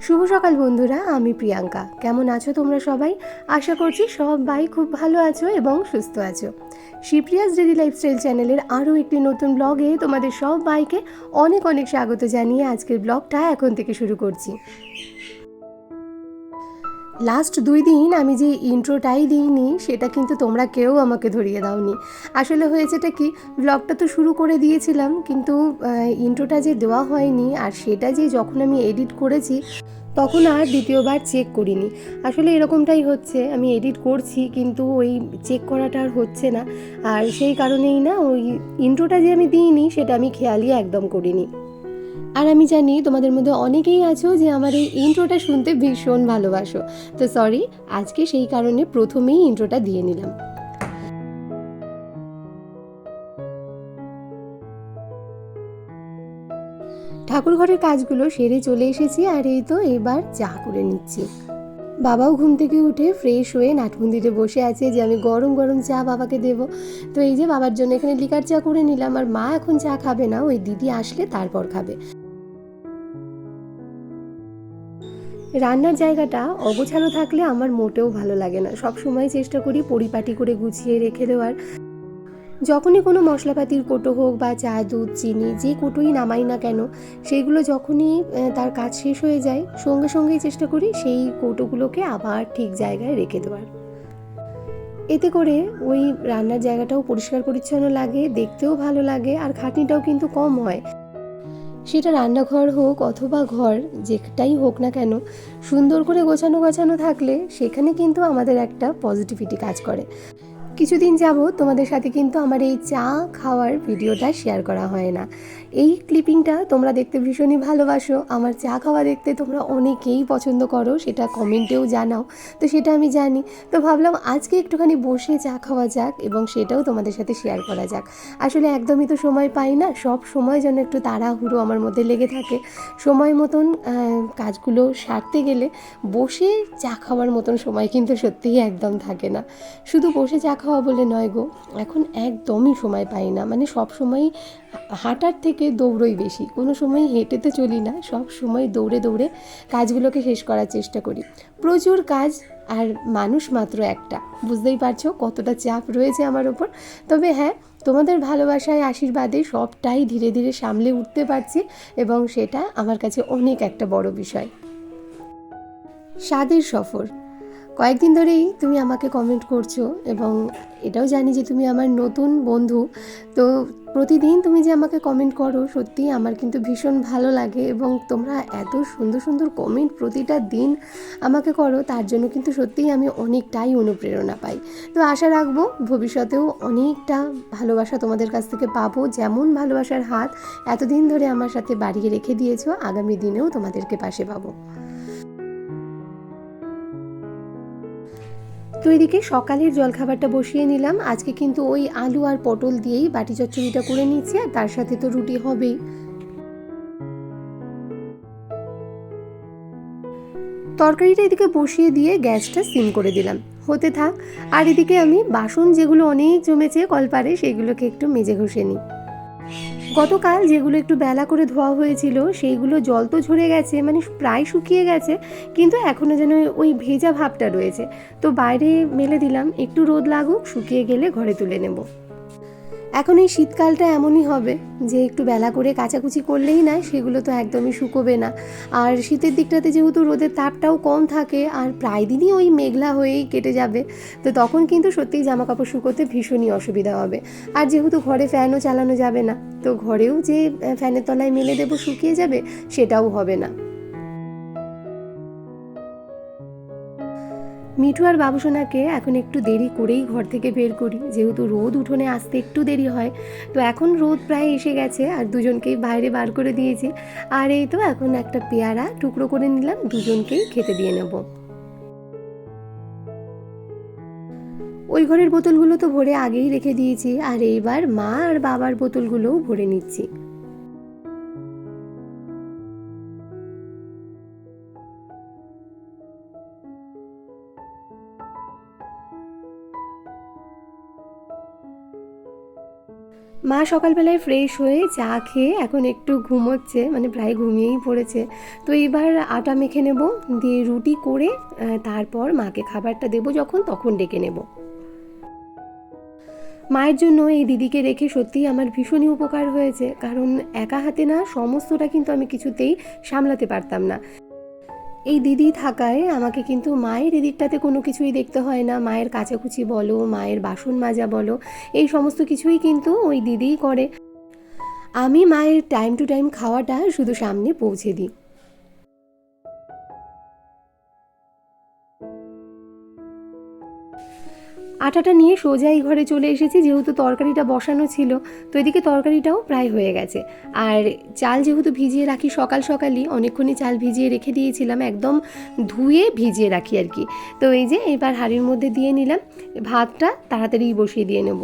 শুভ সকাল বন্ধুরা, আমি প্রিয়াঙ্কা। কেমন আছো তোমরা সবাই? আশা করছি সবাই খুব ভালো আছো এবং সুস্থ আছো। শিপ্রিয়াস ডেলি লাইফস্টাইল চ্যানেলের আরও একটি নতুন ব্লগে তোমাদের সব বাইকে অনেক অনেক স্বাগত জানিয়ে আজকের ব্লগটা এখন থেকে শুরু করছি। লাস্ট দুই দিন আমি যে ইন্ট্রোটাই দিইনি, সেটা কিন্তু তোমরা কেউ আমাকে ধরিয়ে দাওনি। আসলে হয়েছেটা কি ব্লগটা তো শুরু করে দিয়েছিলাম, কিন্তু ইন্ট্রোটা যে দেওয়া হয়নি আর সেটা যে যখন আমি এডিট করেছি, তখন আর দ্বিতীয়বার চেক করিনি। আসলে এরকমটাই হচ্ছে, আমি এডিট করছি, কিন্তু ওই চেক করাটা আর হচ্ছে না। আর সেই কারণেই না, ওই ইন্ট্রোটা যে আমি দিইনি, সেটা আমি খেয়ালই একদম করিনি। আর আমি জানি তোমাদের মধ্যে অনেকেই আছো যে আমার এই ইন্ট্রোটা শুনতে ভীষণ ভালোবাসো। তো সরি আজকে সেই কারণে প্রথমেই ইন্ট্রোটা দিয়ে নিলাম। ঠাকুর ঘরের কাজগুলো সেরে চলে এসেছি আর এই তো এবার চা করে নিচ্ছি। বাবাও ঘুম থেকে উঠে ফ্রেশ হয়ে নাটমন্দিরে বসে আছে যে আমি গরম গরম চা বাবাকে দেব। তো এই যে বাবার জন্য এখানে লিকার চা করে নিলাম আর মা এখন চা খাবে না, ওই দিদি আসলে তারপর খাবে। রান্নার জায়গাটা অগোছালো থাকলে আমার মোটেও ভালো লাগে না। সব সময় চেষ্টা করি পরিপাটি করে গুছিয়ে রেখে দেওয়ার। যখনই কোনো মশলাপাতির কোটো হোক বা চা, দুধ, চিনি যে কোটোই নামাই না কেন সেইগুলো যখনই তার কাজ শেষ হয়ে যায়, সঙ্গে সঙ্গেই চেষ্টা করি সেই কৌটোগুলোকে আবার ঠিক জায়গায় রেখে দেওয়ার। এতে করে ওই রান্নার জায়গাটাও পরিষ্কার পরিচ্ছন্ন লাগে, দেখতেও ভালো লাগে, আর খাটনিটাও কিন্তু কম হয়। সেটা রান্নাঘর হোক অথবা ঘর, যেটাই হোক না কেন, সুন্দর করে গোছানো গোছানো থাকলে সেখানে কিন্তু আমাদের একটা পজিটিভিটি কাজ করে। কিছুদিন যাব তোমাদের সাথে কিন্তু আমার এই চা খাওয়ার ভিডিওটা শেয়ার করা হয় না। এই ক্লিপিংটা তোমরা দেখতে ভীষণই ভালোবাসো। আমার চা খাওয়া দেখতে তোমরা অনেকেই পছন্দ করো, সেটা কমেন্টেও জানাও। তো সেটা আমি জানি। তো ভাবলাম আজকে একটুখানি বসে চা খাওয়া যাক এবং সেটাও তোমাদের সাথে শেয়ার করা যাক। আসলে একদমই তো সময় পাই না, সব সময় যেন একটু তাড়াহুড়ো আমার মধ্যে লেগে থাকে। সময় মতন কাজগুলো সারতে গেলে বসে চা খাওয়ার মতন সময় কিন্তু সত্যিই একদম থাকে না। শুধু বসে চা খাওয়া বলে নয় গো। এখন একদমই সময় পাই না। মানে সব সময় হাঁটার থেকে দৌড়ই বেশি। কোনো সময় হেঁটে তো চলি না। সব সময় দৌড়ে দৌড়ে কাজগুলোকে শেষ করার চেষ্টা করি। প্রচুর কাজ আর মানুষ মাত্র একটা। বুঝতেই পারছ কতটা চাপ রয়েছে আমার ওপর। তবে হ্যাঁ তোমাদের ভালোবাসায়, আশীর্বাদে সবটাই ধীরে ধীরে সামলে উঠতে পারছি এবং সেটা আমার কাছে অনেক একটা বড় বিষয়। স্বাদের সফর। কয়েকদিন ধরেই তুমি আমাকে কমেন্ট করছ এবং এটাও জানি যে তুমি আমার নতুন বন্ধু। তো প্রতিদিন তুমি যে আমাকে কমেন্ট করো সত্যিই আমার কিন্তু ভীষণ ভালো লাগে এবং তোমরা এত সুন্দর সুন্দর কমেন্ট প্রতিটা দিন আমাকে করো, তার জন্য কিন্তু সত্যিই আমি অনেকটাই অনুপ্রেরণা পাই। তো আশা রাখব ভবিষ্যতেও অনেকটা ভালোবাসা তোমাদের কাছ থেকে পাবো, যেমন ভালোবাসার হাত এতদিন ধরে আমার সাথে বাড়িয়ে রেখে দিয়েছ, আগামী দিনেও তোমাদেরকে পাশে পাবো। তো এদিকে সকালের জলখাবারটা বসিয়ে নিলাম। আজকে কিন্তু ওই আলু আর পটল দিয়েই বাটি চচ্চড়িটা করে নিচ্ছি, আর তার সাথে তো রুটি হবেই। তরকারিটা এদিকে বসিয়ে দিয়ে গ্যাসটা সিম করে দিলাম। হতে থাক, আর এদিকে আমি বাসন যেগুলো অনেক জমেছে কলপারে, সেগুলোকে একটু মেজে ঘষে নিই। গতকাল যেগুলো একটু বেলা করে ধোয়া হয়েছিল, সেইগুলো জল তো ঝরে গেছে মানে প্রায় শুকিয়ে গেছে, কিন্তু এখনও যেন ওই ভেজা ভাবটা রয়েছে। তো বাইরে মেলে দিলাম, একটু রোদ লাগুক, শুকিয়ে গেলে ঘরে তুলে নেব। এখন এই শীতকালটা এমনই হবে যে একটু বেলা করে কাচাকুচি করলেই না, সেগুলো তো একদমই শুকোবে না। আর শীতের দিকটাতে যেহেতু রোদের তাপটাও কম থাকে, আর প্রায় দিনই ওই মেঘলা হয়েই কেটে যাবে, তো তখন কিন্তু সত্যিই জামা কাপড় শুকোতে ভীষণই অসুবিধা হবে। আর যেহেতু ঘরে ফ্যানও চালানো যাবে না, তো ঘরেও যে ফ্যানের তলায় মেলে দেবো শুকিয়ে যাবে, সেটাও হবে না। মিঠু আর বাবুসোনাকে এখন একটু দেরি করেই ঘর থেকে বের করি। যেহেতু রোদ উঠোনে আসতে একটু দেরি হয়, তো এখন রোদ প্রায় এসে গেছে আর দুজনকেই বাইরে বার করে দিয়েছি। আর এই তো এখন একটা পেয়ারা টুকরো করে নিলাম, দুজনকেই খেতে দিয়ে নেব। ওই ঘরের বোতলগুলো তো ভরে আগেই রেখে দিয়েছি, আর এইবার মা আর বাবার বোতলগুলোও ভরে নিচ্ছি। মা সকালবেলায় ফ্রেশ হয়ে চা খেয়ে এখন একটু ঘুমোচ্ছে মানে প্রায় ঘুমিয়েই পড়েছে। তো এবার আটা মেখে নেব, দিয়ে রুটি করে তারপর মাকে খাবারটা দেবো যখন, তখন ডেকে নেব। মায়ের জন্য এই দিদিকে রেখে সত্যিই আমার ভীষণই উপকার হয়েছে, কারণ একা হাতে না, সমস্তটা কিন্তু আমি কিছুতেই সামলাতে পারতাম না। এই দিদি থাকায় আমাকে কিন্তু মায়ের দিদিরটাতে কোনো কিছুই দেখতে হয় না। মায়ের কাচাকুচি বলো, মায়ের বাসন মাজা বলো, এই সমস্ত কিছুই কিন্তু ওই দিদিই করে। আমি মায়ের টাইম টু টাইম খাওয়াটা শুধু সামনে পৌঁছে দিই। আটাটা নিয়ে সোজাই ঘরে চলে এসেছি, যেহেতু তরকারিটা বসানো ছিল। তো এদিকে তরকারিটাও প্রায় হয়ে গেছে। আর চাল যেহেতু ভিজিয়ে রাখি সকাল সকালই, অনেকক্ষণই চাল ভিজিয়ে রেখে দিয়েছিলাম, একদম ধুয়ে ভিজিয়ে রাখি আর কি। তো এই যে এবার হাড়ির মধ্যে দিয়ে নিলাম, ভাতটা তাড়াতাড়ি বসিয়ে দিয়ে নেব।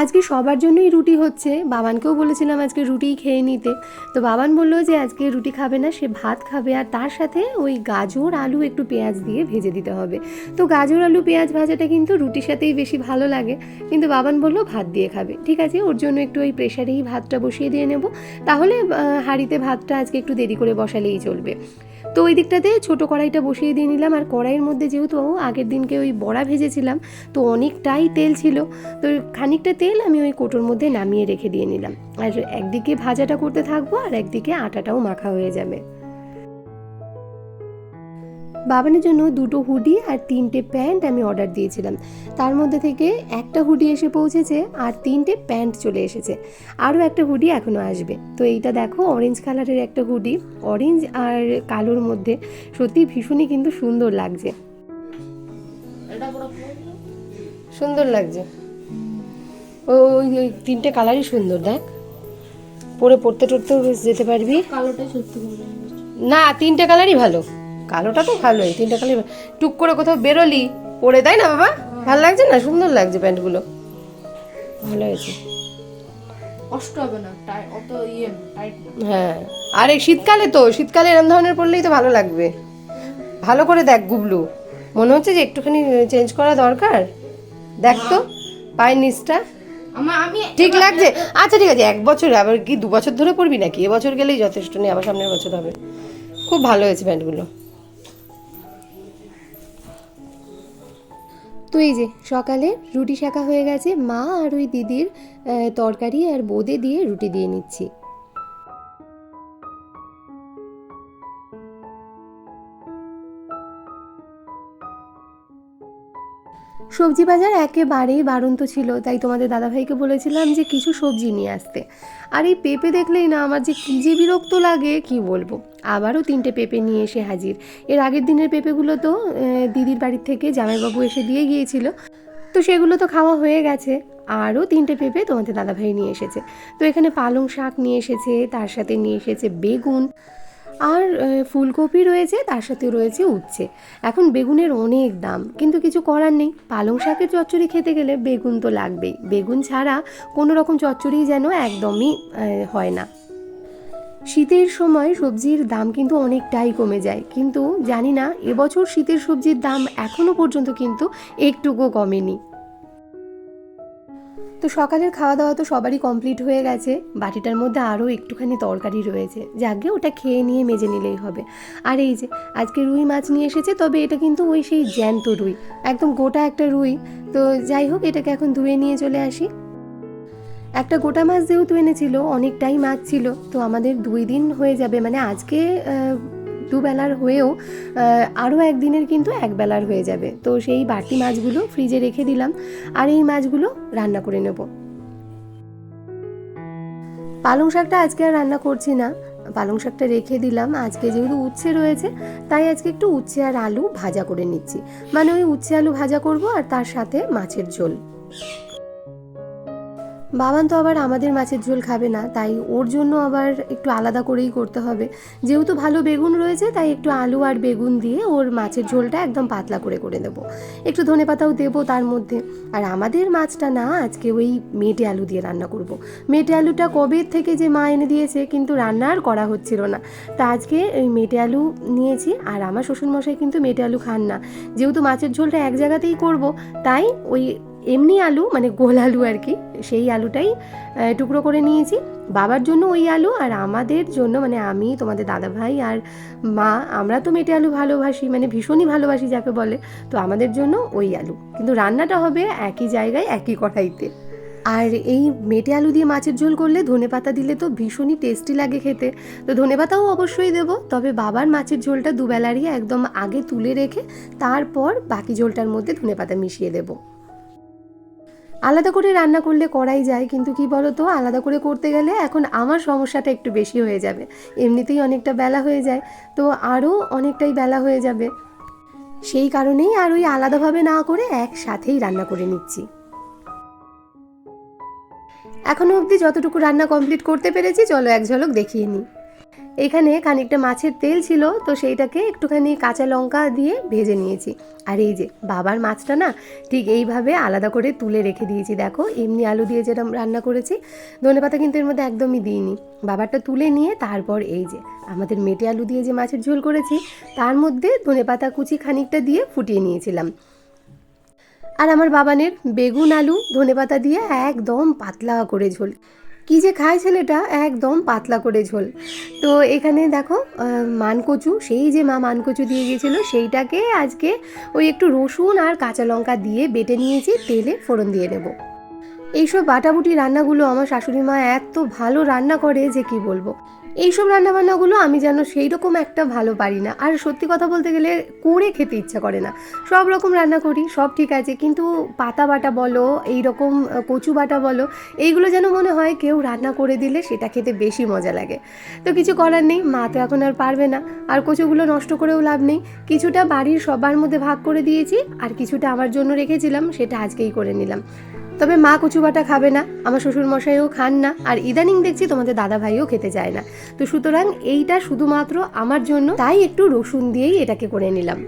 আজকে সবার জন্যই রুটি হচ্ছে। বাবানকেও বলেছিলাম আজকে রুটিই খেয়ে নিতে। তো বাবান বলল যে, আজকে রুটি খাবে না, সে ভাত খাবে। আর তার সাথে ওই গাজর, আলু একটু পেঁয়াজ দিয়ে ভেজে দিতে হবে। তো গাজর, আলু, পেঁয়াজ ভাজাটা কিন্তু রুটির সাথেই বেশি ভালো লাগে। কিন্তু বাবান বলল, ভাত দিয়ে খাবে। ঠিক আছে, ওর জন্য একটু ওই প্রেশারেই ভাতটা বসিয়ে দিয়ে নেব। তাহলে হাঁড়িতে ভাতটা আজকে একটু দেরি করে বসালেই চলবে। তো ওই দিকটাতে ছোটো কড়াইটা বসিয়ে দিয়ে নিলাম। আর কড়াইয়ের মধ্যে যেহেতু আগের দিনকে ওই বড়া ভেজেছিলাম, তো অনেকটাই তেল ছিল। তো খানিকটা তেল আমি ওই কোটোর মধ্যে নামিয়ে রেখে দিয়ে নিলাম। আর একদিকে ভাজাটা করতে থাকব আর একদিকে আটাটাও মাখা হয়ে যাবে। বাবানের জন্য দুটো হুডি আর তিনটে প্যান্ট আমি অর্ডার দিয়েছিলাম। তার মধ্যে থেকে একটা হুডি এসে পৌঁছেছে আর তিনটে প্যান্ট চলে এসেছে। আরও একটা হুডি এখনও আসবে। তো এইটা দেখো অরেঞ্জ কালারের একটা হুডি। অরেঞ্জ আর কালোর মধ্যে সত্যি ভীষণই কিন্তু সুন্দর লাগছে। সুন্দর লাগছে। ওই ওই তিনটে কালারই সুন্দর দেখ। পরে পড়তে টরতেও বেশ যেতে পারবি। না তিনটে কালারই ভালো। কালোটা তো ভালোই তিনটে ভালো। টুক করে কোথাও বেরোলি পরে তাই না বাবা? ভালো লাগছে না? সুন্দর লাগছে প্যান্টগুলো। ভালো হয়েছে। কষ্ট হবে না অত ইয়ে হ্যাঁ। আর শীতকালে তো শীতকালে এরম ধরনের পরলেই তো ভালো লাগবে। ভালো করে দেখ গুবলু। মনে হচ্ছে যে একটুখানি চেঞ্জ করা দরকার। দেখ তো পায়ের নিচটা। ঠিক লাগছে? আচ্ছা ঠিক আছে এক বছর আবার কি দু বছর ধরে পড়বি নাকি? এবছর গেলেই যথেষ্ট নেই আবার সামনের বছর হবে। খুব ভালো হয়েছে প্যান্টগুলো। তো এই যে সকালে রুটি শাখা হয়ে গেছে, মা আর ওই দিদির তরকারি আর বোঁদে দিয়ে রুটি দিয়ে নিচ্ছি। সবজি বাজার একেবারেই বারন্ত ছিল, তাই তোমাদের দাদাভাইকে বলেছিলাম যে কিছু সবজি নিয়ে আসতে। আর এই পেঁপে দেখলেই না আমার যে কী যে বিরক্ত লাগে, কি বলব? আবারও তিনটে পেঁপে নিয়ে এসে হাজির। এর আগের দিনের পেঁপেগুলো তো দিদির বাড়ির থেকে জামাইবাবু এসে দিয়ে গিয়েছিল। তো সেগুলো তো খাওয়া হয়ে গেছে। আরও তিনটে পেঁপে তোমাদের দাদাভাই নিয়ে এসেছে। তো এখানে পালং শাক নিয়ে এসেছে, তার সাথে নিয়ে এসেছে বেগুন। আর ফুলকপি রয়েছে, তার সাথে রয়েছে উচ্ছে। এখন বেগুনের অনেক দাম, কিন্তু কিছু করার নেই। পালং শাকের চচ্চড়ি খেতে গেলে বেগুন তো লাগবেই। বেগুন ছাড়া কোনো রকম চচ্চড়ি যেন একদমই হয় না। শীতের সময় সবজির দাম কিন্তু অনেকটাই কমে যায়, কিন্তু জানি না, এবছর শীতের সবজির দাম এখনও পর্যন্ত কিন্তু একটুকু কমেনি। তো সকালের খাওয়া দাওয়া তো সবারই কমপ্লিট হয়ে গেছে। বাটিটার মধ্যে আরও একটুখানি তরকারি রয়েছে। যাকে ওটা খেয়ে নিয়ে মেজে নিলেই হবে। আর এই যে, আজকে রুই মাছ নিয়ে এসেছে, তবে এটা কিন্তু ওই সেই জ্যান্ত রুই। একদম গোটা একটা রুই। তো যাই হোক, এটাকে এখন ধুয়ে নিয়ে চলে আসি। একটা গোটা মাছ যেহেতু এনেছিল, অনেকটাই মাছ ছিল, তো আমাদের দুই দিন হয়ে যাবে। মানে আজকে দুবেলার হয়েও আরও একদিনের কিন্তু এক বেলার হয়ে যাবে। তো সেই বাড়তি মাছগুলো ফ্রিজে রেখে দিলাম আর এই মাছগুলো রান্না করে নেব। পালং শাকটা আজকে আর রান্না করছি না। পালং শাকটা রেখে দিলাম। আজকে যেহেতু উচ্ছে রয়েছে, তাই আজকে একটু উচ্ছে আর আলু ভাজা করে নিচ্ছি। মানে ওই উচ্ছে আলু ভাজা করব আর তার সাথে মাছের ঝোল। বাবান তো আবার আমাদের মাছের ঝোল খাবে না, তাই ওর জন্য আবার একটু আলাদা করেই করতে হবে। যেহেতু ভালো বেগুন রয়েছে, তাই একটু আলু আর বেগুন দিয়ে ওর মাছের ঝোলটা একদম পাতলা করে করে দেবো একটু ধনে পাতাও দেবো তার মধ্যে। আর আমাদের মাছটা না, আজকে ওই মেটে আলু দিয়ে রান্না করব। মেটে আলুটা কবে থেকে যে মা এনে দিয়েছে, কিন্তু রান্না আর করা হচ্ছিল না। তা আজকে ওই মেটে আলু নিয়েছি, আর আমার শ্বশুরমশাই কিন্তু মেটে আলু খান না। যেহেতু মাছের ঝোলটা এক জায়গাতেই করব, তাই ওই এমনি আলু মানে গোল আলু আর কি, সেই আলুটাই টুকরো করে নিয়েছি। বাবার জন্য ওই আলু আর আমাদের জন্য মানে আমি, তোমাদের দাদা ভাই আর মা, আমরা তো মেটে আলু ভালোবাসি মানে ভীষণই ভালোবাসি যাকে বলে, তো আমাদের জন্য ওই আলু। কিন্তু রান্নাটা হবে একই জায়গায়, একই কড়াইতে। আর এই মেটে আলু দিয়ে মাছের ঝোল করলে ধনে পাতা দিলে তো ভীষণই টেস্টি লাগে খেতে। তো ধনে পাতাও অবশ্যই দেবো, তবে বাবার মাছের ঝোলটা দুবেলারই একদম আগে তুলে রেখে, তারপর বাকি ঝোলটার মধ্যে ধনে পাতা মিশিয়ে দেবো। আলাদা করে রান্না করলে করাই যায়, কিন্তু কি বলো তো আলাদা করে করতে গেলে এখন আমার সমস্যাটা একটু বেশি হয়ে যাবে। এমনিতেই অনেকটা বেলা হয়ে যায়, তো আরও অনেকটাই বেলা হয়ে যাবে। সেই কারণেই আর ওই আলাদাভাবে না করে একসাথেই রান্না করে নিচ্ছি। এখনও অবধি যতটুকু রান্না কমপ্লিট করতে পেরেছি, চলো এক ঝলক দেখিয়ে নিই। এখানে খানিকটা মাছের তেল ছিল, তো সেইটাকে একটুখানি কাঁচা লঙ্কা দিয়ে ভেজে নিয়েছি। আর এই যে বাবার মাছটা না, ঠিক এইভাবে আলাদা করে তুলে রেখে দিয়েছি। দেখো, এমনি আলু দিয়ে যেরকম রান্না করেছি, ধনে পাতা কিন্তু এর মধ্যে একদমই দিইনি। বাবারটা তুলে নিয়ে তারপর এই যে আমাদের মেটে আলু দিয়ে যে মাছের ঝোল করেছি, তার মধ্যে ধনে পাতা কুচি খানিকটা দিয়ে ফুটিয়ে নিয়েছিলাম। আর আমার বাবানের বেগুন আলু ধনেপাতা দিয়ে একদম পাতলা করে ঝোল। কি যে খায় ছেলেটা, একদম পাতলা করে ঝোল। তো এখানে দেখো মানকচু, সেই যে মা মানকচু দিয়ে গিয়েছিল, সেইটাকে আজকে ওই একটু রসুন আর কাঁচা লঙ্কা দিয়ে বেটে নিয়েছি, তেলে ফোড়ন দিয়ে দেবো। এইসব বাটাবুটি রান্নাগুলো আমার শাশুড়ি মা এত ভালো রান্না করে যে কি বলব। এইসব রান্নাবান্নাগুলো আমি যেন সেই রকম একটা ভালো পারি না। আর সত্যি কথা বলতে গেলে করে খেতে ইচ্ছা করে না। সব রকম রান্না করি, সব ঠিক আছে, কিন্তু পাতা বাটা বলো এই রকম কচু বাটা বলো, এইগুলো যেন মনে হয় কেউ রান্না করে দিলে সেটা খেতে বেশি মজা লাগে। তো কিছু করার নেই, মা তো এখন আর পারবে না। আর কচুগুলো নষ্ট করেও লাভ নেই। কিছুটা বাড়ির সবার মধ্যে ভাগ করে দিয়েছি, আর কিছুটা আমার জন্য রেখেছিলাম, সেটা আজকেই করে নিলাম। তবে মা কচু বাটা খাবে না আমার শ্বশুর মশাইও খান না আর ইদানিং দেখছি তোমাদের দাদা ভাইও খেতে চায় না। তো সুতরাং এইটা শুধুমাত্র আমার জন্য তাই একটু রসুন দিয়েই এটাকে করে নিলাম।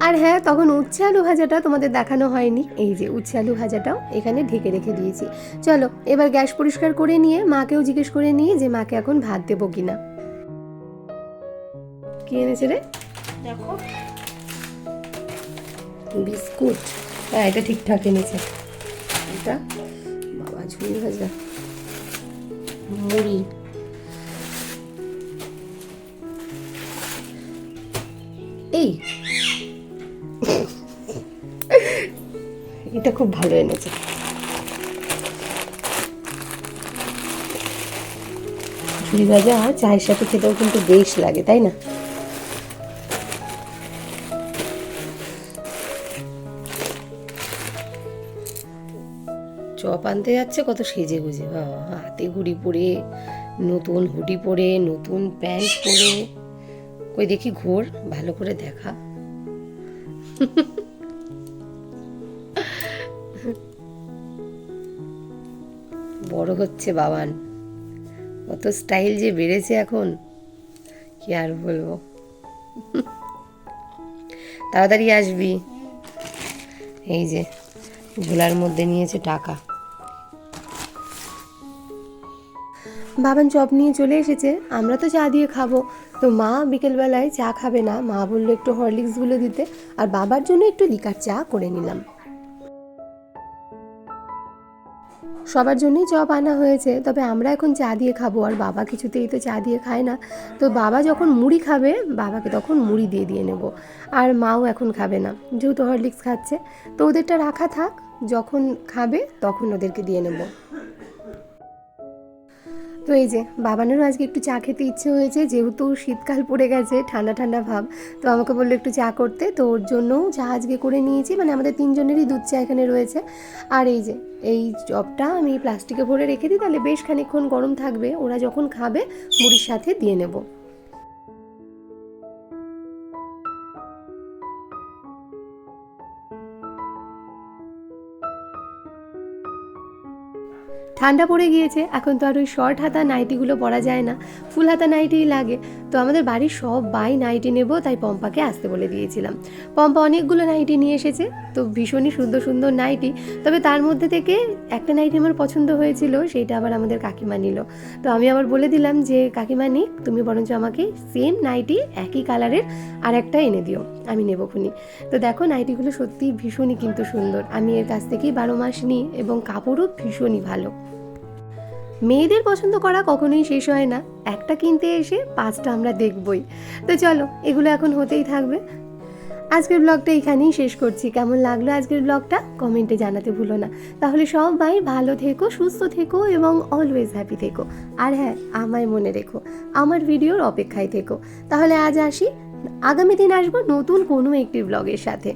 আর হ্যাঁ তখন উচ্ছে আলু ভাজাটা তোমাদের দেখানো হয়নি। এই যে উচ্ছে আলু ভাজাটাও এখানে ঢেকে রেখে দিয়েছি। চলো এবার গ্যাস পরিষ্কার করে নিয়ে মাকেও জিজ্ঞেস করে নিয়ে যে মাকে এখন ভাত দেবো কিনা। কি এনেছে রে? দেখো। বিস্কুট। হ্যাঁ এটা ঠিকঠাক এনেছে। এটা বাবা ঝুড়ি ভাজা। মুড়ি। এই। এটা খুব ভালো এনেছে। ঝুড়ি ভাজা চায়ের সাথে খেতেও কিন্তু বেশ লাগে, তাই না? চপ আনতে যাচ্ছে, কত সেজে গুজে, বাবা। হাতে ঘুড়ি পরে, নতুন হুডি পরে, নতুন প্যান্ট পরে। কই দেখি ঘোর, ভালো করে দেখা। বড় হচ্ছে বাবান। কত স্টাইল যে বেড়েছে এখন, কি আর বলব। তাড়াতাড়ি আসবি। এই যে, ঝোলার মধ্যে নিয়েছে টাকা। বাবান চপ নিয়ে চলে এসেছে, আমরা তো চা দিয়ে খাব। তো মা বিকেলবেলায় চা খাবে না। মা বলল একটু হরলিক্সগুলো দিতে, আর বাবার জন্য একটু লিকার চা করে নিলাম। সবার জন্যই চপ আনা হয়েছে, তবে আমরা এখন চা দিয়ে খাব, আর বাবা কিছুতেই তো চা দিয়ে খায় না। তো বাবা যখন মুড়ি খাবে, বাবাকে তখন মুড়ি দিয়ে দিয়ে নেব। আর মাও এখন খাবে না, যেহেতু হরলিক্স খাচ্ছে। তো ওদেরটা রাখা থাক, যখন খাবে তখন ওদেরকে দিয়ে নেব। তো এই যে, বাবানেরও আজকে একটু চা খেতে ইচ্ছে হয়েছে, যেহেতু শীতকাল পড়ে গেছে, ঠান্ডা ঠান্ডা ভাব, তো আমাকে বলল একটু চা করতে, তো ওর জন্যও চা আজকে করে নিয়েছি মানে আমাদের তিনজনেরই দুধ চা এখানে রয়েছে। আর এই যে, এই চপটা আমি প্লাস্টিকে ভরে রেখে দিই, তাহলে বেশ খানিক্ষণ গরম থাকবে, ওরা যখন খাবে, মুড়ির সাথে দিয়ে নেব। ঠান্ডা পড়ে গিয়েছে, এখন তো আর ওই শর্ট হাতা নাইটিগুলো পরা যায় না। ফুল হাতা নাইটিই লাগে। তো আমাদের বাড়ির সব বাই নাইটি নেব, তাই পম্পাকে আসতে বলে দিয়েছিলাম। পম্পা অনেকগুলো নাইটি নিয়ে এসেছে, তো ভীষণই সুন্দর সুন্দর নাইটি। তবে তার মধ্যে থেকে একটা নাইটি আমার পছন্দ হয়েছিল, সেইটা আবার আমাদের কাকিমা নিল। তো আমি আবার বলে দিলাম যে, কাকিমা, নিক, তুমি বরঞ্চ আমাকে সেম নাইটি একই কালারের আর একটা এনে দিও, আমি নেব খুনি। তো দেখো, নাইটিগুলো সত্যিই ভীষণই কিন্তু সুন্দর। আমি এর কাছ থেকেই বারো মাস নিই এবং কাপড়ও ভীষণই ভালো। মেয়েদের পছন্দ করা কখনোই শেষ হয় না। একটা কিনতে এসে পাঁচটা আমরা দেখবই। তো চলো এগুলো এখন হতেই থাকবে। আজকের ব্লগটা এখানেই শেষ করছি। কেমন লাগল আজকের ব্লগটা? কমেন্টে জানাতে ভুলো না। তাহলে সবাই ভালো থেকো সুস্থ থেকো এবং অলওয়েজ হ্যাপি থেকো। আর হ্যাঁ আমায় মনে রেখো আমার ভিডিওর অপেক্ষায় থেকো। তাহলে আজ আসি। আগামী দিন আসব নতুন কোনো একটি ব্লগের সাথে।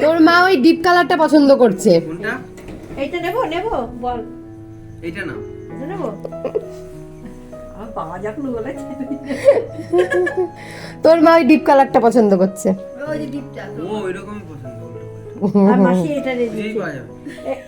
তোর মা ওই ডিপ কালারটা পছন্দ করছে। কোনটা? এইটা নেব নেব বল। এইটা না। এটা নেব? আমার বাবা যখন বলেছে তোর মা ওই ডিপ কালারটা পছন্দ করছে। ওই যে ডিপটা ও এরকমই পছন্দ করে আর মাসি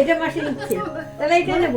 এটা মাসে এটা নিচ্ছে। তাহলে এটা নেব।